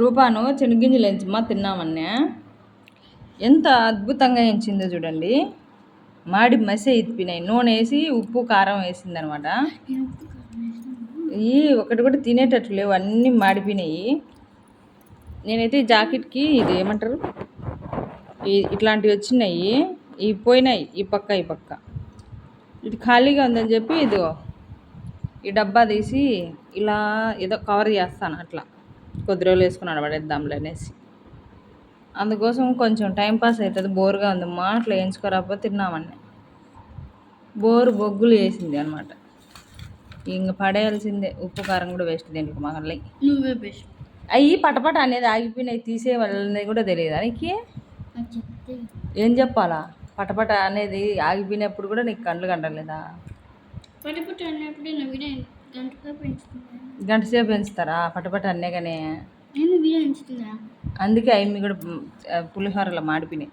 రూపాను చెనిగింజలు ఎంచమ్మా తిన్నామన్నా. ఎంత అద్భుతంగా ఎంచిందో చూడండి. మాడి మసి ఎత్తిపోయినాయి నూనె వేసి ఉప్పు కారం వేసింది అనమాట ఈ ఒకటి కూడా తినేటట్టు లేవు అన్నీ మాడిపోయినాయి. నేనైతే ఈ జాకెట్కి ఇది ఏమంటారు? ఇట్లాంటివి వచ్చినాయి. ఇవి పోయినాయి ఈ పక్క ఈ పక్క. ఇది ఖాళీగా ఉందని చెప్పి ఇదిగో ఈ డబ్బా తీసి ఇలా ఏదో కవర్ చేస్తాను అట్లా. కొద్ది రోజులు వేసుకున్నాడు పడేద్దాంలే అనేసి. అందుకోసం కొంచెం టైం పాస్ అవుతుంది బోర్గా ఉంది. మా అట్లా వేయించుకోరాకపోతే తిన్నామని బోరు బొగ్గులు వేసింది అనమాట ఇంక పడేయాల్సిందే ఉప్పు కారం కూడా వేస్ట్ దీనికి మళ్ళీ. నువ్వే బెస్ట్ అవి పటపట అనేది ఆగిపోయినాయి తీసే వాళ్ళని కూడా తెలియదు నీకు? నాకు చెప్తే ఏం చెప్పాలా? పటపట అనేది ఆగిపోయినప్పుడు కూడా నీకు కండ్లు అన్నప్పుడు గంటగా పెంచుతున్నా గంట సేపు పెంచుతారా? పటపట అన్నే కానీ అందుకే అవి కూడా పులిహోరలో మాడిపోయినాయి.